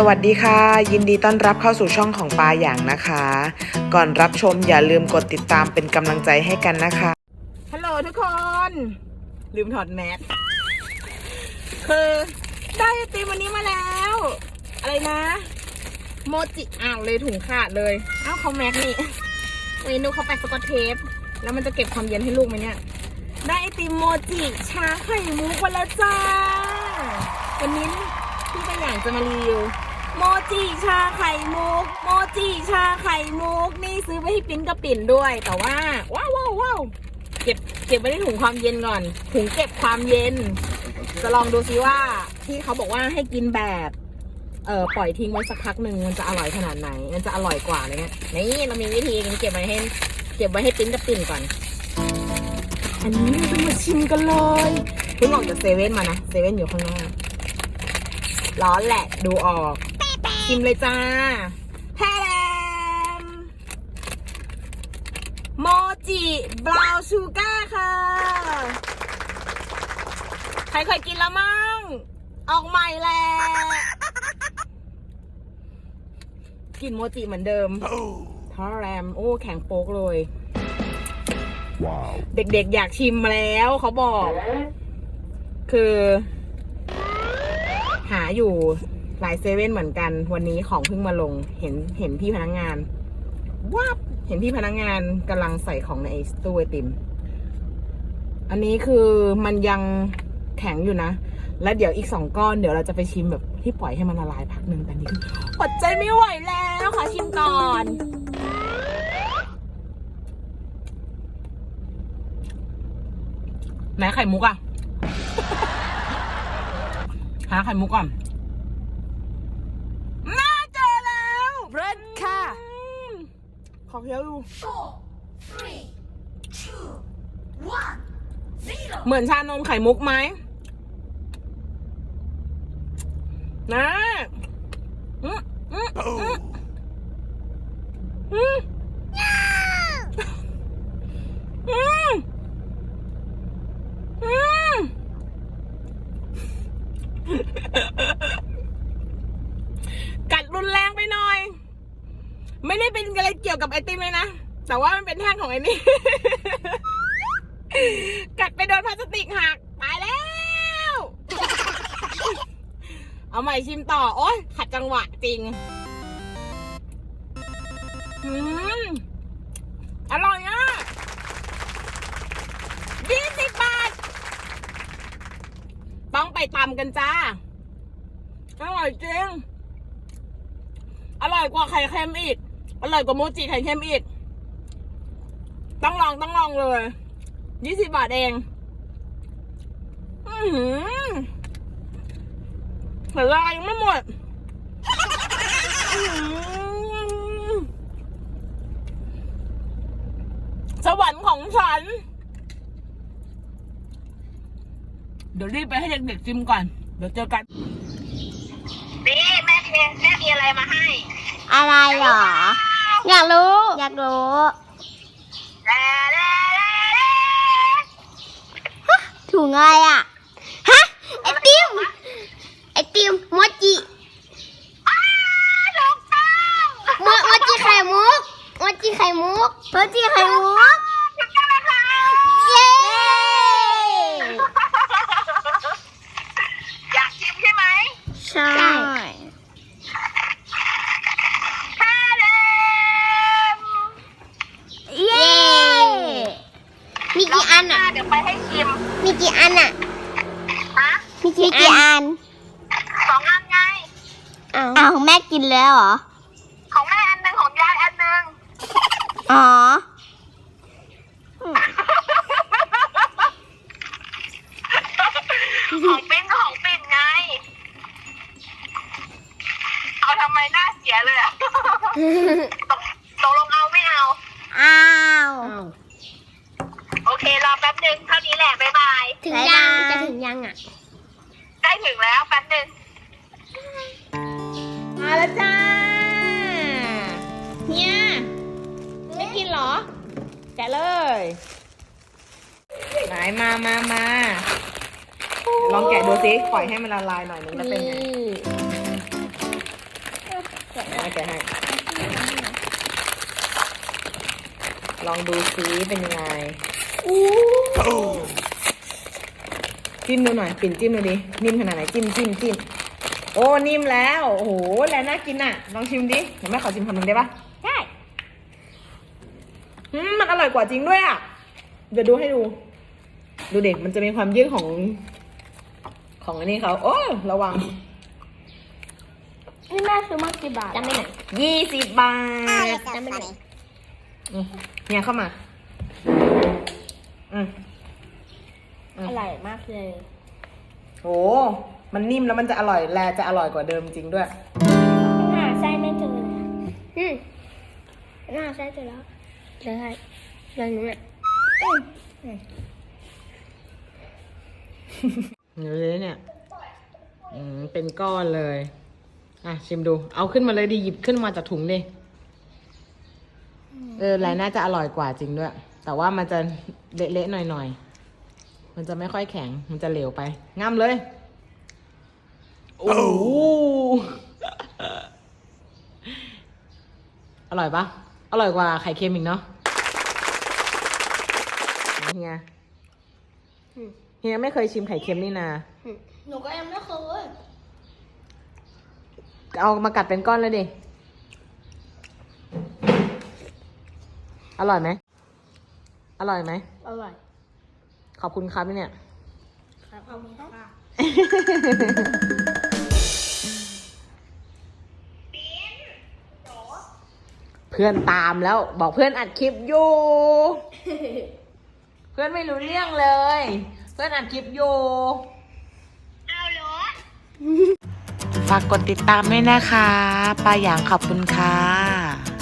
สวัสดีค่ะ ยินดีต้อนรับเข้าสู่ช่องของปาอย่างนะคะ ก่อนรับชมอย่าลืมกดติดตามเป็นกำลังใจให้กันนะคะฮัลโหลทุกคน ลืมถอดแมสคือได้ไอติมวันนี้มาแล้ว อะไรนะ โมจิอ้าวเลยถุงขาดเลยอ้าวเขาแม็กนี่เมนูเขาแปะสกอตเทป แล้วมันจะเก็บความเย็นให้ลูกไหมเนี่ย ได้ไอติมโมจิชาไข่มุกมาแล้วจ้าวันนี้พี่ก็อยากจะมารีวิว โมจิชาไข่มุก โมจิชาไข่มุก นี่ซื้อไปให้ปิ้นกับปิ่นด้วย แต่ว่าว้าวว้าวว้าวเก็บเก็บไว้ในถุงความเย็นก่อน ถุงเก็บความเย็น จะลองดูซิว่าที่เขาบอกว่าให้กินแบบเอ่อปล่อยทิ้งไว้สักพักหนึ่งมันจะอร่อยขนาดไหน มันจะอร่อยกว่าอะไรเงี้ยนี่เรามีวิธีเก็บไว้ให้เก็บไว้ให้ปิ้นกับปิ่นก่อน อันนี้เราจะมาชิมกันเลยเพิ่งออกจากเซเว่นมานะเซเว่นอยู่ข้างนอกร้อนแหละดูออก ชิมเลยจ้าแฮมโมจิบราวชูก้าค่ะ ใครเคยกินแล้วมั่งออกใหม่แล้วกลินโมจิเหมือนเดิมทอแรม โอ้ แข็งโป๊กเลย Wow. เด็กๆ อยากชิมแล้วเขาบอก คือ หาอยู่ หลายเซเว่นเหมือนกัน วันนี้ของเพิ่งมาลง เห็นเห็นพี่พนักงานวับเห็นพี่พนักงานกำลังใส่ของในไอตู้ไอติม อันนี้คือมันยังแข็งอยู่นะ แล้วเดี๋ยวอีกสองก้อนเดี๋ยวเราจะไปชิมแบบที่ปล่อยให้มันละลายพักหนึ่งแต่นี่คือดใจไม่ไหวแล้วค่ะชิมก่อน ไหนไข่มุกอะหาไข่มุกก่อนน่าเจอแล้วเบรดค่ะ ข อเคี้ยวดูเหมือนชานมไข่มุกไหมนะอืมอืมอืมอืมอืมอืมกัดรุนแรงไปหน่อย ไม่ได้เป็นอะไรเกี่ยวกับไอติมเลยนะ แต่ว่ามันเป็นแท่งของไอ้นี่ กัดไปโดนพลาสติกหักตายแล้ว เอาใหม่ชิมต่อ โอ๊ยขัดจังหวะจริงอืมอร่อยอะยี่สิบบาท ต้องไปตำกันจ้า อร่อยจริง อร่อยกว่าไข่เค็มอีก ร่อยกว่าโมจิไข่เค็มอีก ต้องลองต้องลองเลยยี่สิบบาทเอง อือหือแต่ลายยังไม่หมดอื้อหือสวรรค์ของฉัน เดี๋ยวรีบไปให้เด็กๆชิมก่อน เดี๋ยวเจอกันนี่แม่เพียแม่มีอะไรมาให้ อะไรเหรอ อยากรู้ อยากรู้ถุงอะไรอะ ฮะ ไอติม ไอติมโมจิโมโมจิไข่มุกโมจิไข่มุกโมจิไข่มุก เย้ อยากชิมใช่ไหม ใช่ เย้ มีกี่อันอะ เดี๋ยวไปให้ชิม มีกี่อันอะ ฮะ มีกี่อันสองอันไงอ้าวของแม่กินแล้วเหรอ ของแม่อันหนึ่งของยายอันหนึ่งอ๋อ ของปิ้นก็ของปิ่นไง เอาทำไมหน้าเสียเลยอะ ตกตกลงเอาไม่เอา อ้าวโอเครอแป๊บหนึ่งเท่านี้แหละ บ๊ายบาย ถึงยังจะถึงยังอะใกล้ ถึงแล้วแป๊บหนึ่งมาแล้วจ้าเฮียไม่กินเหรอ แกะเลย ไหนมามามาลองแกะดูสิปล่อยให้มันละลายหน่อยนึงแล้วเป็นไงแม่แกะให้ ลองดูซิเป็นยังไงอู้ จิ้มดูหน่อยปิ่นจิ้มดูดินิ่มขนาดไหนจิ้มจิ้มจิ้มโอ้นิ่มแล้วโอ้โหแล้วน่ากินอะลองชิมดิเดี๋ยวแม่ขอชิมคำหนึ่งได้ปะได้อืมมันอร่อยกว่าจริงด้วยอะเดี๋ยวดูให้ดู ดูเด็กมันจะมีความยืดของ ของอันนี้เขาโอ้ยระวังนี่แม่ซื้อมากี่บาทจำไม่ได้ยี่สิบบาทจำไม่ได้อืมเนี่ยเข้ามา อืม อืมอร่อยมากเลย โห มันนิ่มแล้วมันจะอร่อย แลจะอร่อยกว่าเดิมจริงด้วยหน้าไส้ไม่เจอเลยอืมหน้าไส้เจอแล้วเจอให้เรื่องนี้อะอืมอยู่เลยเนี่ย อืม เป็นก้อนเลย อะ ชิมดู เอาขึ้นมาเลยดิ หยิบขึ้นมาจากถุงดิ เออ แลน่าจะอร่อยกว่าจริงด้วย แต่ว่ามันจะเละๆหน่อยๆ มันจะไม่ค่อยแข็ง มันจะเหลวไปง่ำเลย โอ้โหอร่อยปะอร่อยกว่าไข่เค็มอีกเนาะเฮียอืมเฮียไม่เคยชิมไข่เค็มนี่นาอืมหนูก็ยังไม่เคย เอามากัดเป็นก้อนเลยดิ อร่อยไหม อร่อยไหม อร่อย ขอบคุณครับเนี่ย ครับขอบคุณค่ะเพื่อนตามแล้ว บอกเพื่อนอัดคลิปอยู่ เพื่อนไม่รู้เรื่องเลย เพื่อนอัดคลิปอยู่ฝากกดติดตามด้วยนะคะปลาหยางขอบคุณค่ะ